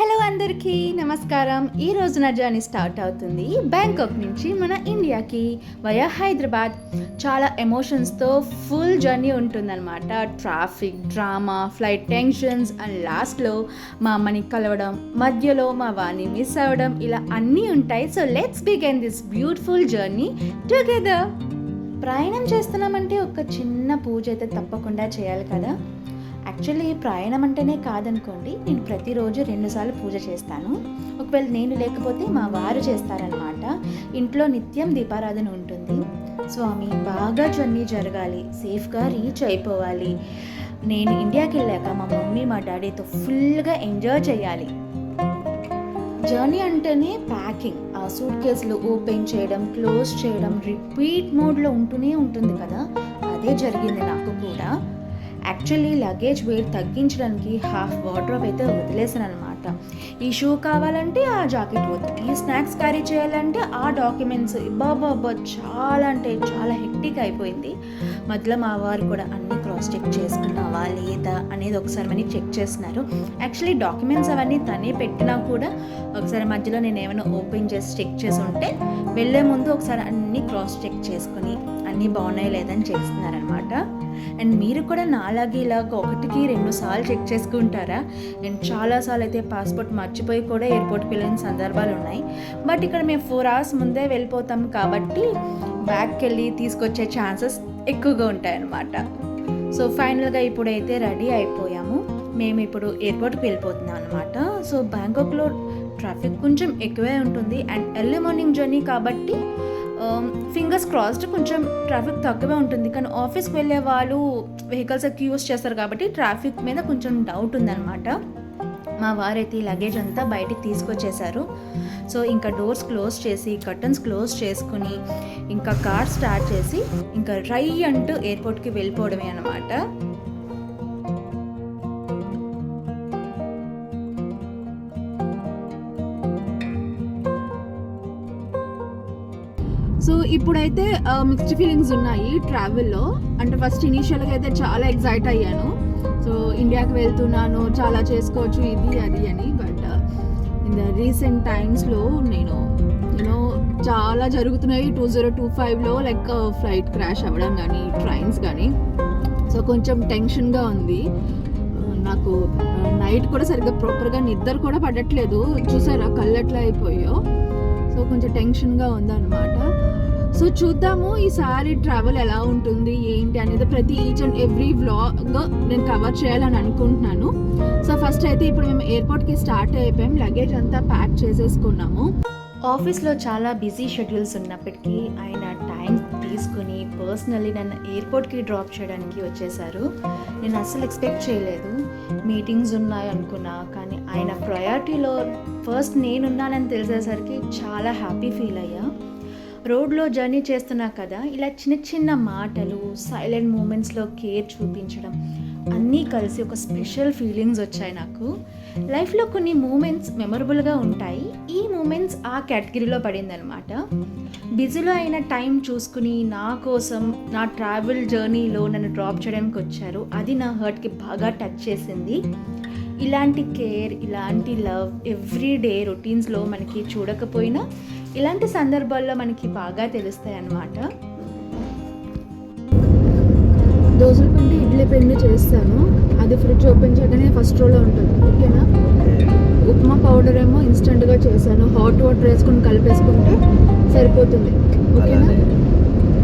Hello అందరికీ నమస్కారం. ఈ రోజు నా జర్నీ స్టార్ట్ అవుతుంది బ్యాంకాక్ నుంచి మన ఇండియాకి వయా హైదరాబాద్ చాలా ఎమోషన్స్తో ఫుల్ జర్నీ ఉంటుందన్నమాట. Traffic drama flight tensions and లాస్ట్లో మా అమ్మని కలవడం మధ్యలో మా వాణ్ణి మిస్ అవ్వడం ఇలా అన్నీ ఉంటాయి. So let's begin this beautiful journey together ప్రయాణం చేస్తున్నామంటే ఒక చిన్న పూజ అయితే తప్పకుండా చేయాలి కదా? యాక్చువల్లీ ప్రయాణం అంటేనే కాదనుకోండి నేను ప్రతిరోజు రెండుసార్లు పూజ చేస్తాను. ఒకవేళ నేను లేకపోతే మా వారు చేస్తారనమాట ఇంట్లో నిత్యం దీపారాధన ఉంటుంది. స్వామి బాగా జర్నీ జరగాలి. సేఫ్గా రీచ్ అయిపోవాలి. నేను ఇండియాకి వెళ్ళాక మా మమ్మీ మా డాడీతో ఫుల్గా ఎంజాయ్ చేయాలి. జర్నీ అంటేనే ప్యాకింగ్. ఆ సూట్ కేసులు ఓపెన్ చేయడం క్లోజ్ చేయడం రిపీట్ మోడ్లో ఉంటూనే ఉంటుంది కదా. అదే జరిగింది నాకు కూడా. యాక్చువల్లీ లగేజ్ వెయిట్ తగ్గించడానికి హాఫ్ వాటర్ అయితే వదిలేసాను అనమాట ఈ షూ కావాలంటే ఆ జాకెట్ వద్దు ఈ స్నాక్స్ క్యారీ చేయాలంటే ఆ డాక్యుమెంట్స్ బాబా చాలా అంటే చాలా హెక్టిక్ అయిపోయింది. మధ్యలో మా వారు కూడా అన్ని క్రాస్ చెక్ చేసుకున్నావా లేదా అనేది ఒకసారి మనీ చెక్ చేస్తున్నారు. యాక్చువల్లీ డాక్యుమెంట్స్ అవన్నీ తనే పెట్టినా కూడా ఒకసారి మధ్యలో నేను ఏమైనా ఓపెన్ చేసి చెక్ చేసి ఉంటే వెళ్ళే ముందు ఒకసారి అన్ని క్రాస్ చెక్ చేసుకుని అన్నీ బాగున్నాయి లేదని చేస్తున్నారనమాట అండ్ మీరు కూడా నాలాగే ఇలాగ ఒకటికి రెండు సార్లు చెక్ చేసుకుంటారా? అండ్ చాలాసార్లు అయితే పాస్పోర్ట్ మర్చిపోయి కూడా ఎయిర్పోర్ట్కి వెళ్ళిన సందర్భాలు ఉన్నాయి. బట్ ఇక్కడ మేము ఫోర్ అవర్స్ ముందే వెళ్ళిపోతాం కాబట్టి బ్యాగ్కి వెళ్ళి తీసుకొచ్చే ఛాన్సెస్ ఎక్కువగా ఉంటాయన్నమాట. సో ఫైనల్గా ఇప్పుడైతే రెడీ అయిపోయాము. మేము ఇప్పుడు ఎయిర్పోర్ట్కి వెళ్ళిపోతున్నాం అనమాట సో బ్యాంకాక్లో ట్రాఫిక్ కొంచెం ఎక్కువే ఉంటుంది. అండ్ ఎర్లీ మార్నింగ్ జర్నీ కాబట్టి ఫింగర్స్ క్రాస్డ్ కొంచెం ట్రాఫిక్ తక్కువే ఉంటుంది. కానీ ఆఫీస్కి వెళ్ళే వాళ్ళు వెహికల్స్ ఎక్కువ యూస్ చేస్తారు కాబట్టి ట్రాఫిక్ మీద కొంచెం డౌట్ ఉందన్నమాట. మా వారైతే ఈ లగేజ్ అంతా బయటికి తీసుకొచ్చేసారు. సో ఇంకా డోర్స్ క్లోజ్ చేసి కర్టన్స్ క్లోజ్ చేసుకుని ఇంకా కార్ స్టార్ట్ చేసి ఇంకా రై అంటూ ఎయిర్పోర్ట్కి వెళ్ళిపోవడమే అనమాట ఇప్పుడైతే మిక్స్డ్ ఫీలింగ్స్ ఉన్నాయి ట్రావెల్లో అంటే ఫస్ట్ ఇనీషియల్గా అయితే చాలా ఎగ్జైట్ అయ్యాను. సో ఇండియాకి వెళ్తున్నాను చాలా చేసుకోవచ్చు ఇది అది అని. బట్ ఇన్ ద రీసెంట్ టైమ్స్లో నేను యూనో చాలా జరుగుతున్నాయి. టూ జీరో టూ ఫైవ్లో లైక్ ఫ్లైట్ క్రాష్ అవ్వడం కానీ ట్రైన్స్ కానీ సో కొంచెం టెన్షన్గా ఉంది. నాకు నైట్ కూడా సరిగ్గా ప్రాపర్గా నిద్ర కూడా పడట్లేదు. చూసారా కళ్ళు ఎట్లా అయిపోయో. సో కొంచెం టెన్షన్గా ఉందన్నమాట. సో చూద్దాము ఈసారి ట్రావెల్ ఎలా ఉంటుంది ఏంటి అనేది ప్రతి ఈచ్ అండ్ ఎవ్రీ వ్లాగ్ నేను కవర్ చేయాలని అనుకుంటున్నాను. సో ఫస్ట్ అయితే ఇప్పుడు మేము ఎయిర్పోర్ట్కి స్టార్ట్ అయిపోయాం లగేజ్ అంతా ప్యాక్ చేసేసుకున్నాము. ఆఫీస్లో చాలా బిజీ షెడ్యూల్స్ ఉన్నప్పటికీ ఆయన టైం తీసుకుని పర్సనల్లీ నన్ను ఎయిర్పోర్ట్కి డ్రాప్ చేయడానికి వచ్చేసారు. నేను అస్సలు ఎక్స్పెక్ట్ చేయలేదు. మీటింగ్స్ ఉన్నాయి అనుకున్నా కానీ ఆయన ప్రయారిటీలో ఫస్ట్ నేనున్నానని తెలిసేసరికి చాలా హ్యాపీ ఫీల్ అయ్యా. రోడ్లో జర్నీ చేస్తున్నా కదా ఇలా చిన్న చిన్న మాటలు సైలెంట్ మూమెంట్స్లో కేర్ చూపించడం అన్నీ కలిసి ఒక స్పెషల్ ఫీలింగ్స్ వచ్చాయి నాకు. లైఫ్లో కొన్ని మూమెంట్స్ మెమొరబుల్గా ఉంటాయి. ఈ మూమెంట్స్ ఆ కేటగిరీలో పడిందనమాట బిజీలో అయిన టైం చూసుకుని నా కోసం నా ట్రావెల్ జర్నీలో నన్ను డ్రాప్ చేయడానికి వచ్చారు. అది నా హర్ట్కి బాగా టచ్ చేసింది. ఇలాంటి కేర్ ఇలాంటి లవ్ ఎవ్రీ డే రొటీన్స్లో మనకి చూడకపోయినా ఇలాంటి సందర్భాల్లో మనకి బాగా తెలుస్తాయి అన్నమాట దోశల పిండి ఇడ్లీ పిండి చేస్తాను. అది ఫ్రిడ్జ్ ఓపెన్ చేయగానే ఫస్ట్ రోలో ఉంటుంది. ఓకేనా? ఉప్మా పౌడర్ ఏమో ఇన్స్టెంట్గా చేశాను. హాట్ వాటర్ వేసుకుని కలిపేసుకుంటే సరిపోతుంది. ఓకేనా?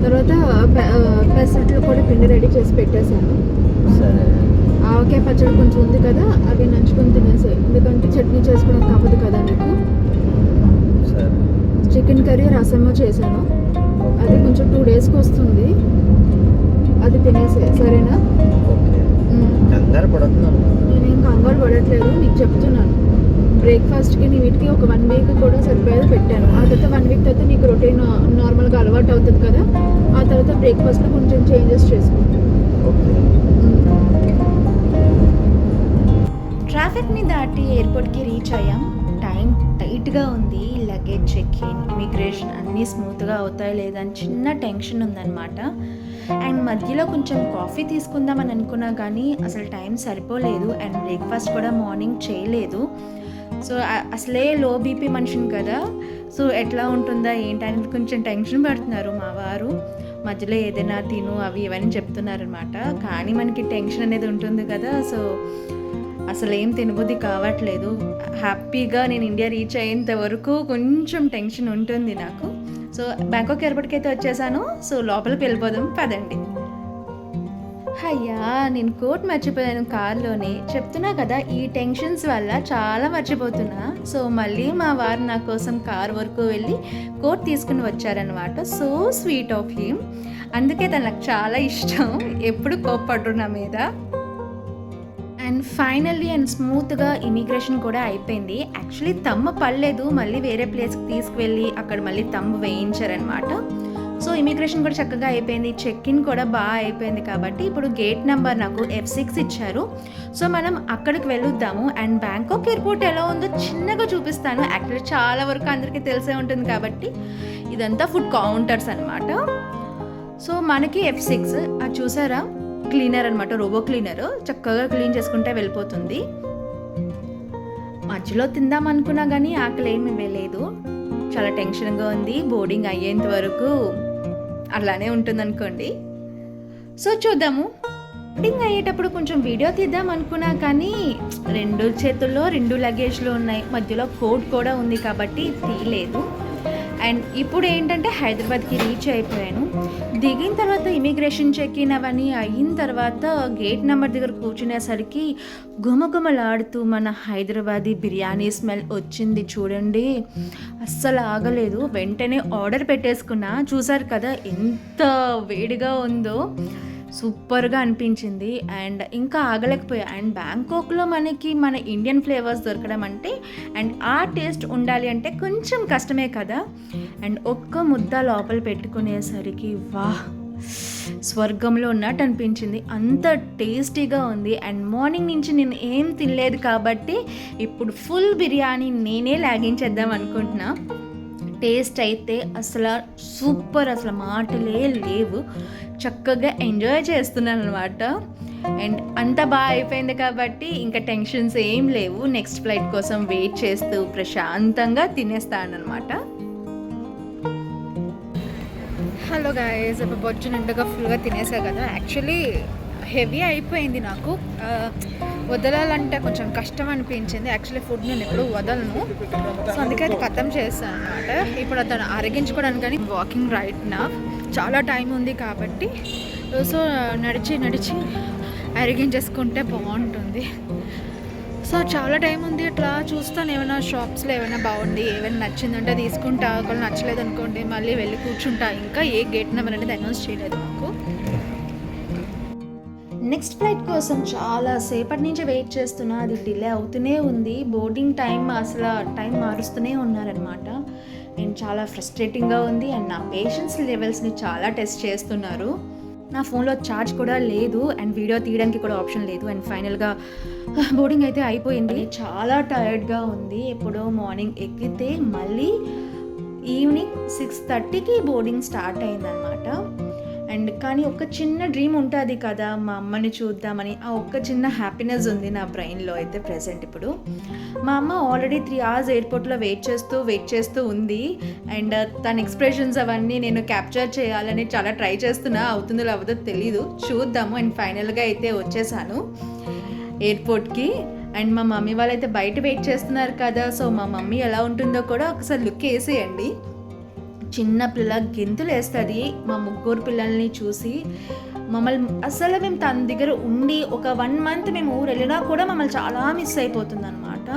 తర్వాత పె- ఆ, పెసరట్లు కూడా పిండి రెడీ చేసి పెట్టేశాను. సరే. ఆవకాయ పచ్చడి కొంచెం ఉంది కదా అవి నంచుకొని తినేసే ఎందుకంటే చట్నీ చేసుకోవడం కావదు కదా నీకు చికెన్ కర్రీ రసము చేశాను. అది కొంచెం టూ డేస్కి వస్తుంది. అది తినేసే సరేనా. కంగారు పడుతున్నాను నేనేం కంగారు పడట్లేదు నీకు చెప్తున్నాను. బ్రేక్ఫాస్ట్కి నీ వీటికి ఒక వన్ వీక్ కూడా సరిపోయేది పెట్టాను. ఆ తర్వాత వన్ వీక్ తర్వాత నీకు రొటీన్ నార్మల్గా అలవాటు అవుతుంది కదా ఆ తర్వాత బ్రేక్ఫాస్ట్లో కొంచెం చేంజెస్ చేసుకో. ఓకే. ట్రాఫిక్ని దాటి ఎయిర్పోర్ట్కి రీచ్ అయ్యాం. నీట్గా ఉంది లగేజ్ చెక్ ఇన్ ఇమిగ్రేషన్ అన్నీ స్మూత్గా అవుతాయి లేదా అని చిన్న టెన్షన్ ఉందన్నమాట. అండ్ మధ్యలో కొంచెం కాఫీ తీసుకుందామని అనుకున్నా కానీ అసలు టైం సరిపోలేదు అండ్ బ్రేక్ఫాస్ట్ కూడా మార్నింగ్ చేయలేదు. సో అసలే లో బీపీ మనిషిని కదా. సో ఎట్లా ఉంటుందా ఏంటనేది కొంచెం టెన్షన్ పడుతున్నారు మా వారు. మధ్యలో ఏదైనా తిను అవి ఇవన్నీ చెప్తున్నారనమాట కానీ మనకి టెన్షన్ అనేది ఉంటుంది కదా. సో అసలు ఏం తినబుద్ధి కావట్లేదు. హ్యాపీగా నేను ఇండియా రీచ్ అయ్యేంత వరకు కొంచెం టెన్షన్ ఉంటుంది నాకు. సో బ్యాంకాక్ ఎయిర్పోర్ట్కి అయితే వచ్చేసాను. సో లోపలికి వెళ్ళిపోదాం పదండి. అయ్యా నేను కోట్ మర్చిపోయాను కార్లోనే. చెప్తున్నా కదా ఈ టెన్షన్స్ వల్ల చాలా మర్చిపోతున్నా. సో మళ్ళీ మా వారు నా కోసం కార్ వరకు వెళ్ళి కోట్ తీసుకుని వచ్చారనమాట సో స్వీట్ ఆఫ్ హిమ్. అందుకే తనకు నాకు చాలా ఇష్టం. ఎప్పుడు కోప్పడు నా మీద. అండ్ ఫైనల్లీ అండ్ స్మూత్గా ఇమిగ్రేషన్ కూడా అయిపోయింది. యాక్చువల్లీ తమ్మ పడలేదు. మళ్ళీ వేరే ప్లేస్కి తీసుకువెళ్ళి అక్కడ మళ్ళీ తమ్ము వేయించారనమాట సో ఇమిగ్రేషన్ కూడా చక్కగా అయిపోయింది. చెక్ ఇన్ కూడా బాగా అయిపోయింది కాబట్టి ఇప్పుడు గేట్ నెంబర్ నాకు ఎఫ్ సిక్స్ ఇచ్చారు. సో మనం అక్కడికి వెళ్ళొద్దాము అండ్ బ్యాంకాక్ ఎయిర్పోర్ట్ ఎలా ఉందో చిన్నగా చూపిస్తాను. యాక్చువల్లీ చాలా వరకు అందరికీ తెలిసే ఉంటుంది కాబట్టి ఇదంతా ఫుడ్ కౌంటర్స్ అనమాట సో మనకి ఎఫ్ సిక్స్ అది చూసారా? క్లీనర్ అనమాట రోబో క్లీనర్. చక్కగా క్లీన్ చేసుకుంటే వెళ్ళిపోతుంది. మధ్యలో తిందాం అనుకున్నా కానీ ఆకలి ఏమి వెళ్ళలేదు చాలా టెన్షన్గా ఉంది బోర్డింగ్ అయ్యేంత వరకు అలానే ఉంటుంది అనుకోండి సో చూద్దాము. బోర్డింగ్ అయ్యేటప్పుడు కొంచెం వీడియో తీద్దాం అనుకున్నా కానీ రెండు చేతుల్లో రెండు లగేజ్లు ఉన్నాయి. మధ్యలో కోట్ కూడా ఉంది కాబట్టి తీయలేదు. అండ్ ఇప్పుడు ఏంటంటే హైదరాబాద్కి రీచ్ అయిపోయాను. దిగిన తర్వాత ఇమిగ్రేషన్ చెక్ ఇన్ అవన్నీ అయిన తర్వాత గేట్ నెంబర్ దగ్గర కూర్చునేసరికి గుమగుమలాడుతూ మన హైదరాబాదీ బిర్యానీ స్మెల్ వచ్చింది చూడండి. అస్సలు ఆగలేదు. వెంటనే ఆర్డర్ పెట్టేసుకున్నా. చూసారు కదా ఎంత వేడిగా ఉందో. సూపర్గా అనిపించింది. అండ్ ఇంకా ఆగలేకపోయా. అండ్ బ్యాంకాక్లో మనకి మన ఇండియన్ ఫ్లేవర్స్ దొరకడం అంటే అండ్ ఆ టేస్ట్ ఉండాలి అంటే కొంచెం కష్టమే కదా. అండ్ ఒక్క ముద్ద లోపల పెట్టుకునేసరికి వాహ్! స్వర్గంలో ఉన్నట్టు అనిపించింది. అంత టేస్టీగా ఉంది. అండ్ మార్నింగ్ నుంచి నేను ఏం తినలేదు కాబట్టి ఇప్పుడు ఫుల్ బిర్యానీ నేనే లాగించేద్దాం అనుకుంటున్నా. టేస్ట్ అయితే అసలు సూపర్ అసలు మాటలే లేవు. చక్కగా ఎంజాయ్ చేస్తున్నాను అనమాట అండ్ అంత బాగా అయిపోయింది కాబట్టి ఇంకా టెన్షన్స్ ఏం లేవు. నెక్స్ట్ ఫ్లైట్ కోసం వెయిట్ చేస్తూ ప్రశాంతంగా తినేస్తానమాట హలో గాయస్ ఇప్పుడు బొజ్జు నిండుగా ఫుల్గా తినేసా కదా. యాక్చువల్లీ హెవీ అయిపోయింది నాకు. Uh, వదలాలంటే కొంచెం కష్టం అనిపించింది. యాక్చువల్లీ ఫుడ్ నేను ఎప్పుడు వదలను. సో అందుకే అది ఖతం చేస్తాను అనమాట ఇప్పుడు అతను అరిగించుకోవడానికి కానీ వాకింగ్ రైట్ నా చాలా టైం ఉంది కాబట్టి సో నడిచి నడిచి అరిగించేసుకుంటే బాగుంటుంది. సో చాలా టైం ఉంది ఇట్లా చూస్తాను ఏమైనా షాప్స్లో ఏమైనా బాగుంది ఏమైనా నచ్చిందంటే తీసుకుంటా. ఒకవేళ నచ్చలేదు అనుకోండి మళ్ళీ వెళ్ళి కూర్చుంటా. ఇంకా ఏ గేట్ నెంబర్ అనేది అనౌన్స్ చేయలేదు మాకు. నెక్స్ట్ ఫ్లైట్ కోసం చాలా సేపటి నుంచి వెయిట్ చేస్తున్నా. అది డిలే అవుతూనే ఉంది. బోర్డింగ్ టైం అసలు టైం మారుస్తూనే ఉన్నారనమాట అండ్ చాలా ఫ్రస్ట్రేటింగ్గా ఉంది. అండ్ నా పేషెన్స్ లెవెల్స్ని చాలా టెస్ట్ చేస్తున్నారు. నా ఫోన్లో ఛార్జ్ కూడా లేదు. అండ్ వీడియో తీయడానికి కూడా ఆప్షన్ లేదు. అండ్ ఫైనల్గా బోర్డింగ్ అయితే అయిపోయింది. చాలా టైర్డ్గా ఉంది. ఎప్పుడో మార్నింగ్ ఎక్కితే మళ్ళీ ఈవినింగ్ సిక్స్ థర్టీకి బోర్డింగ్ స్టార్ట్ అయిందనమాట అండ్ కానీ ఒక చిన్న డ్రీమ్ ఉంటుంది కదా మా అమ్మని చూద్దామని. ఆ ఒక్క చిన్న హ్యాపీనెస్ ఉంది నా బ్రెయిన్లో అయితే ప్రెసెంట్ ఇప్పుడు. మా అమ్మ ఆల్రెడీ త్రీ అవర్స్ ఎయిర్పోర్ట్లో వెయిట్ చేస్తూ వెయిట్ చేస్తూ ఉంది. అండ్ uh, తన ఎక్స్ప్రెషన్స్ అవన్నీ నేను క్యాప్చర్ చేయాలని చాలా ట్రై చేస్తున్నా. అవుతుందో అవ్వదో తెలీదు. చూద్దాము. అండ్ ఫైనల్గా అయితే వచ్చేసాను ఎయిర్పోర్ట్కి అండ్ మా మమ్మీ వాళ్ళైతే బయట వెయిట్ చేస్తున్నారు కదా. సో మా మమ్మీ ఎలా ఉంటుందో కూడా ఒకసారి లుక్ వేసేయండి. చిన్న పిల్ల గెంతులు వేస్తుంది మా ముగ్గురు పిల్లల్ని చూసి మమ్మల్ని అసలు మేము తన దగ్గర ఉండి ఒక వన్ మంత్ మేము ఊరు వెళ్ళినా కూడా మమ్మల్ని చాలా మిస్ అయిపోతుంది అనమాట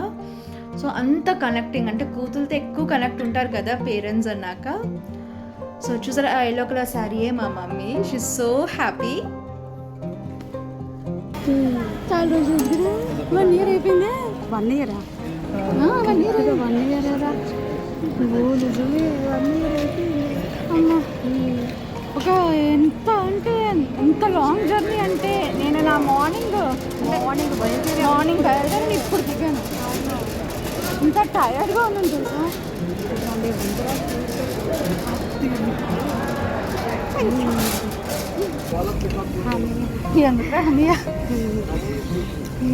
సో అంత కనెక్టింగ్ అంటే కూతులతో ఎక్కువ కనెక్ట్ ఉంటారు కదా పేరెంట్స్ అన్నాక. సో చూసారా ఆ ఎల్లో కలర్ శారీయే మా మమ్మీ. షీ సో హ్యాపీ చాలా రోజులు వన్ ఇయర్ అయిపోయింది? వన్ ఇయరా వన్ ఇయర్ వన్ ఇయర్ నువ్వు నిజమే అమ్మ ఒక ఎంత అంటే ఎంత లాంగ్ జర్నీ అంటే నేను నా మార్నింగ్ మార్నింగ్ బయలుదేరి మార్నింగ్ బయలుదేరి ఇప్పుడు దిగాను ఇంత టైర్డ్గా ఉన్నాను తెలుసా ఎందుకు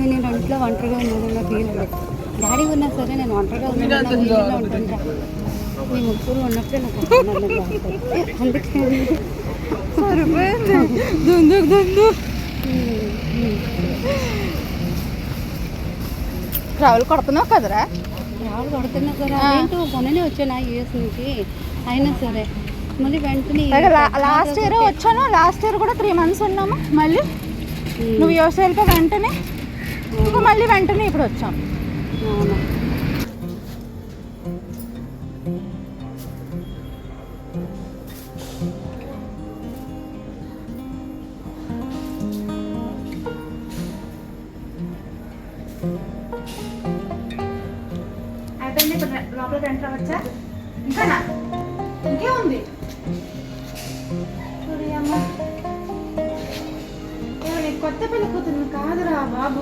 నేను ఇంట్లో ఒంటరిగా ఉన్నాను నాకు డాడీ ఉన్నా సరే నేను ఒంటరిగా ఉన్నా మీ ముగ్గురు ఉన్నప్పుడే నాకు అందుకే సరిపోయింది దుందు దుందు ట్రావెల్ కొడుతున్నావు కదరా? రాళ్ళు పడుతున్నా సరే అదేంటో మొన్ననే వచ్చాను యూఎస్ నుంచి. అయినా సరే మళ్ళీ వెంటనే లాస్ట్ ఇయర్ వచ్చాను లాస్ట్ ఇయర్ కూడా త్రీ మంత్స్ ఉన్నాము మళ్ళీ? నువ్వు వ్యవసాయాలతో వెంటనే? ఇంకా మళ్ళీ వెంటనే ఇప్పుడు వచ్చాం అవునా అయిపోయింది ఇప్పుడు లోపలికి ఎంటర్ అవ్వచ్చా? ఇంకానా ఇంకేముంది ఉంది. చూడు కొత్త పెళ్ళి కూతురు కాదురా బాబు.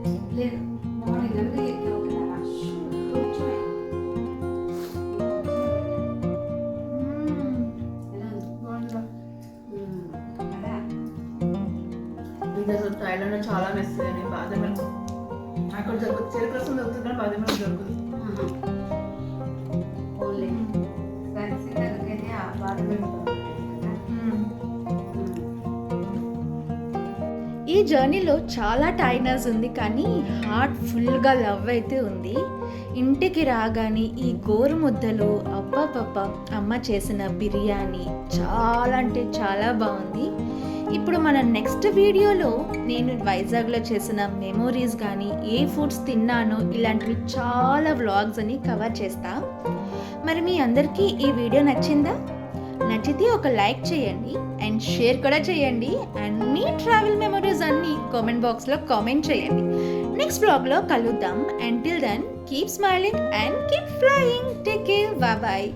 ఈ జర్నీలో చాలా టైనర్స్ ఉంది కానీ హార్ట్ ఫుల్గా లవ్ అయితే ఉంది. ఇంటికి రాగానే ఈ గోరు ముద్దలు అబ్బబ్బబ్బ అమ్మ చేసిన బిర్యానీ చాలా అంటే చాలా బాగుంది. ఇప్పుడు మన నెక్స్ట్ వీడియోలో నేను వైజాగ్లో చేసిన మెమోరీస్ కానీ ఏ ఫుడ్స్ తిన్నానో ఇలాంటివి చాలా వ్లాగ్స్ అని కవర్ చేస్తా. మరి మీ అందరికీ ఈ వీడియో నచ్చిందా? నచ్చితే ఒక లైక్ చేయండి అండ్ షేర్ కూడా చేయండి అండ్ మీ ట్రావెల్ మెమరీస్ అన్ని కామెంట్ బాక్స్లో కామెంట్ చేయండి. నెక్స్ట్ బ్లాగ్లో కలుద్దాం. And till then keep smiling and keep flying take care bye